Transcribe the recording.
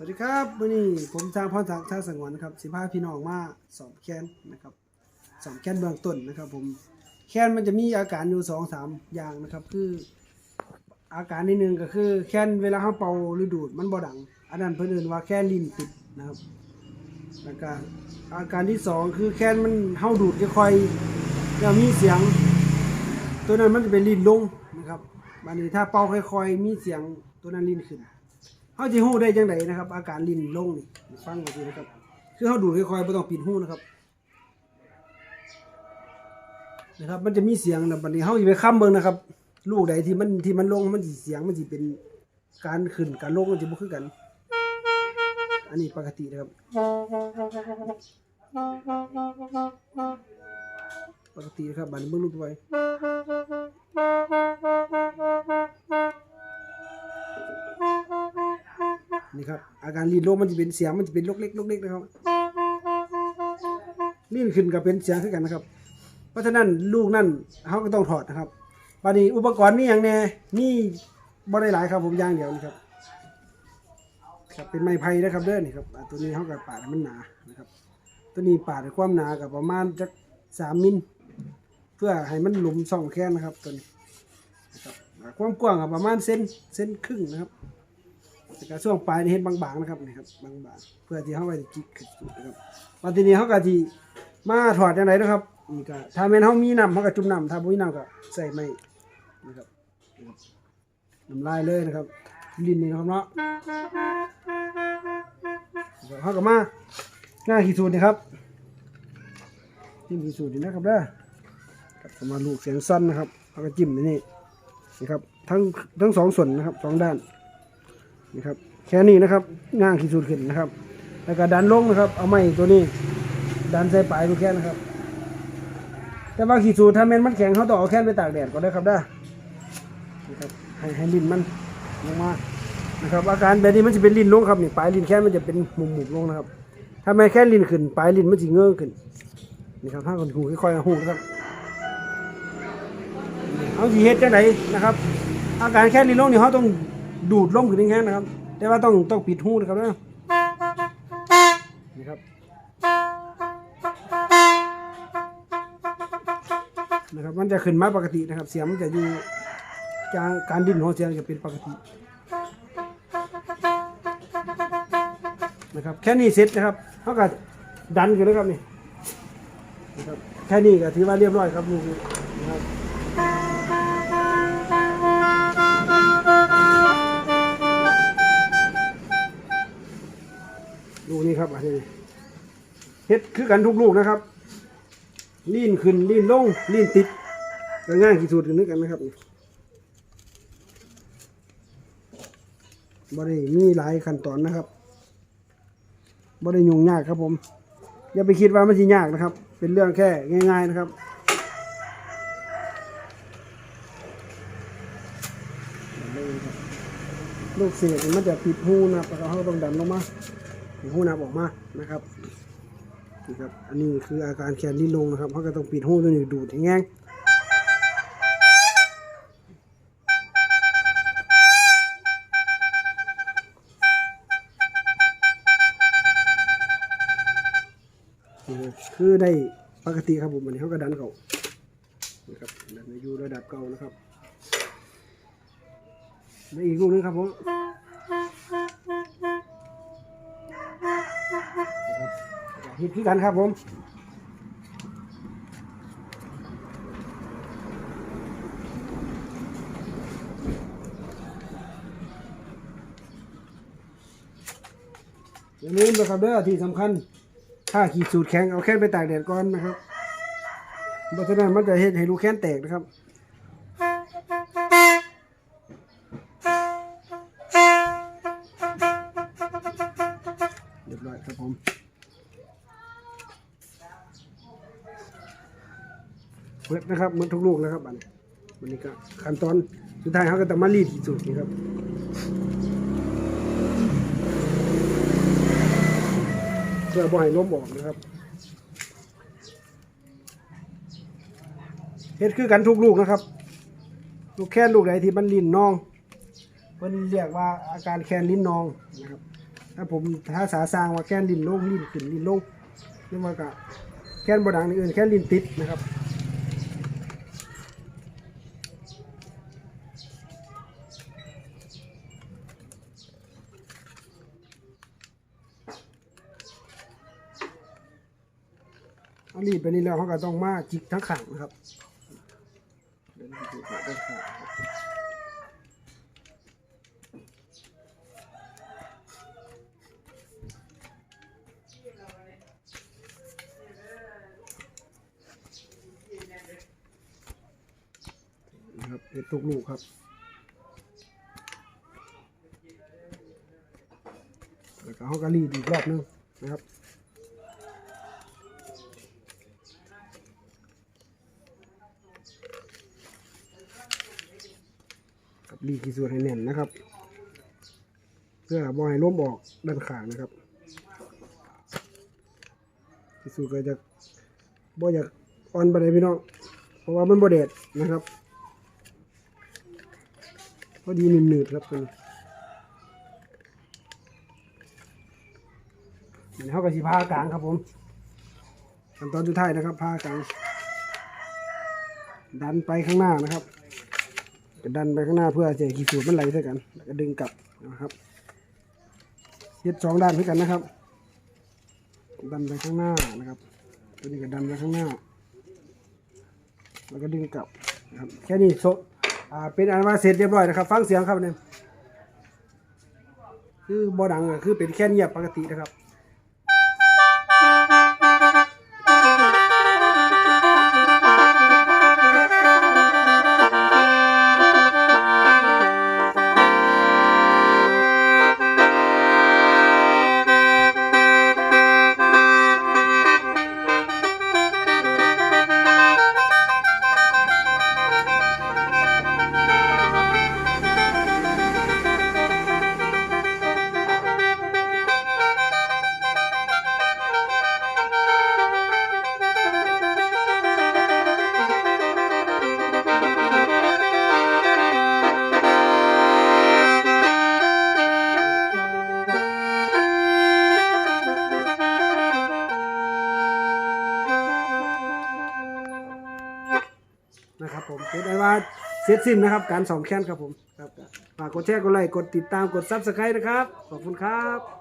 สวัสดีครับวันนี้ผมทางพรทางท่าสังวนนะครับสิพาพี่น้องมาสอบแค้นนะครับสอบแค้นเบื้องต้นนะครับ ผมแค้นมันจะมีอาการอยู่สองสามอย่างนะครับ คืออาการที่หนึ่งก็คือแค้นเวลาเขาเป่าหรือดูดมันบ่ดัง อันนั้นเพื่อนเอนว่าแคนลิ้นปิดนะครับแล้วก็อาการที่สองคือแค้นมันเฮาดูดค่อยๆแล้วมีเสียง ตัวนั้นมันจะเป็นลิ้นลงนะครับบัดนี้ถ้าเป่าค่อยๆมีเสียงตัวนั้นลิ้นขึ้น เขาจะหู้ได้จังไดนะครับ อาการลิ้นลงนี่ฟังกันดีนะครับ คือเขาดูดค่อยๆไม่ต้องปิดหูนะครับนะครับมันจะมีเสียงนะบัดนี้เขาจะไปค้ำเบิ่งนะครับ ลูกใดที่มันที่มันลงมันเสียงมันสิเป็นการขึ้นการลงมันจะบ่คือกัน อันนี้ปกตินะครับ ปกตินะครับบัดนี้เบิ่งลูกไว้ นี่ครับอาการลิ้นโลมันจะเป็นเสียงมันจะเป็นลกเล็กลกเล็กนะครับลิ้นขึ้นกับเป็นเสียงขึ้นกันนะครับ เพราะฉะนั้นลูกนั่นเขาก็ต้องถอดนะครับปานี้อุปกรณ์มีอย่างแน่มีบ่ได้หลายครับผมย่างเดียวนี่ครับครับเป็นไม้ไผ่นะครับเด้อนี่ครับตัวนี้เขากับปาดมันหนานะครับ ตัวนี้ปาดด้วยความหนากับประมาณจักสามมิลเพื่อให้มันหลุมส่องแค่นะครับตัวนี้นะครับความกว้างกับประมาณเซนเซนครึ่งนะครับ แต่ก็ช่วงปลายนี่เห็นบางๆนะครับนี่ครับบางๆเพื่อที่เขาไว้จิกขึ้นนะครับวันทีนี้เขาก็ที่มาถอดจังไดนะครับนี่ก็ถ้าแม่นเขามีน้ำเขาก็จุ่มน้ำถ้าบ่มีน้ำก็ใส่ไม่นะครับนะครับน้ำลายเลยนะครับลิ้นนี่นะครับเนาะนะครับเขาก็มาหน้าขีดสูตรนี่ครับจิ้มขีดสูตรนี่นะครับเด้อครับก็มาลูกเสียงสั้นนะครับเขาก็จิ้มในนี่นะครับทั้งทั้งสองส่วนนะครับสองด้าน นี่ครับแค่นี้นะครับง่างขีดสุดขึ้นนะครับ แล้วก็ดันลงนะครับ เอาไม้ตัวนี้ ดันใส่ปลายดูแค่นะครับ แต่ว่าขีดสูตรถ้าแม่นมันแข็งเขาต้องเอาแค่ไปตากแดดก็ได้ครับได้นะครับให้ให้ลิ้นมันลงมานะครับอาการแบบนี้มันจะเป็นลิ้นลงครับนี่ปลายลิ้นแค่มันจะเป็นหมุมๆลงนะครับ ถ้าไม่แค่ลิ้นขึ้นปลายลิ้นมันจะเงื้อขึ้นนี่ครับถ้าคนหูค่อยๆหูนะครับเอาสีเฮ็ดจังไหนนะครับ อาการแค่ลิ้นลงนี่เขาต้อง ดูดลมขึ้นแค่นะครับ แต่ว่าต้องต้องปิดหูนะครับนะนี่ครับนะครับ มันจะขึ้นมาปกตินะครับ เสียงมันจะอยู่การการดิ้นของเสียงจะเป็นปกตินะครับแค่นี้เสร็จนะครับเขาก็ดันกันแล้วครับนี่นะครับแค่นี้ก็ถือว่าเรียบร้อยครับลูก เฮ็ดคือกันทุกลูกนะครับลีนขึ้นลีนลงลีนติดง่ายที่สุดกันนึกกันนะครับบ่ได้มีหลายขั้นตอนนะครับบ่ได้ยุ่งยากครับผม อย่าไปคิดว่ามันสิยากนะครับ เป็นเรื่องแค่ง่าย ๆนะครับลูกเสียมันจะปิดหูนะครับเขาต้องดันลงมาปิดหูนับออกมานะครับ นี่ครับ อันนี้คืออาการแขนลิ้นลงนะครับเขาก็ต้องปิดหูตัวนี้ดูดให้แง่งคือได้ปกติครับผมอันนี้เขาก็ดันเขานะครับดันอยู่ระดับเก่านะครับแล้อีกลูกหนึงครับผม ฮิตพี่กันครับผมอย่าลืมนะครับเด้อที่สำคัญถ้าขีดสูตรแข็งเอาแค่ไปตากแดดก่อนนะครับเพราะฉะนั้นมันจะเห็นให้รูแค้นแตกนะครับ เปิดนะครับเหมือนทุกลูกนะครับอันนี้วันนี้ก็ขั้นตอนสุดท้ายเขาก็ต้องมารีดที่สุดนี่ครับเพื่อบ่ให้ล้มออกนะครับเฮ็ดคือกันทุกลูกนะครับ ลูกแค่นลูกใดที่มันลิ้นนองเพิ่นเรียกว่าอาการแคนลิ้นนองนะครับ ถ้าผมถ้าสาสร้างว่าแค่นลิ้นลงลิ้นขึ้นลิ้นลงเรียกว่ากะแค่นบ่ดังนี่อื่นแค่นลิ้นติดนะครับ รีดไปนี่แล้วเขาก็ต้องมาจิกทั้งขังนะครับเดินจิกทั้งขังครับนะครับเห็ดทุกลูกครับแล้วก็เขาก็รีดอีกรอบนึงนะครับ กับรี ดีกี่ส่วนให้แน่นนะครับ เพื่อบ่ให้ล้มออกด้านข้างนะครับที่สุดก็จะบ่อยากอ่อนไปเลยพี่น้องเพราะว่ามันบ่เด็ดนะครับพอดีหนืดๆครับตัวนี้เดี๋ยวเขากับสีผ้ากลางครับผมขั้นตอนสุดท้ายนะครับผ้ากลางดันไปข้างหน้านะครับ ก็ดันไปข้างหน้าเพื่อจะขีดสูตรมันไหลใส่กันแล้วก็ดึงกลับนะครับเย็ดสองด้านเพื่กันนะครับ ดันไปข้างหน้านะครับตัวนี้ก็ดันไปข้างหน้า แล้วก็ดึงกลับนะครับแค่นี้โซ่เป็นอันว่าเสร็จเรียบร้อยนะครับ ฟังเสียงครับเนี่ยคือบอดังอะคือเป็นแค่เงียบปกตินะครับ ผมเป็นอันว่าเสร็จสิ้นนะครับ การสองแค้นครับผมครับฝากกดแชร์กดไลค์กดติดตามกดซับสไครต์นะครับ ขอบคุณครับ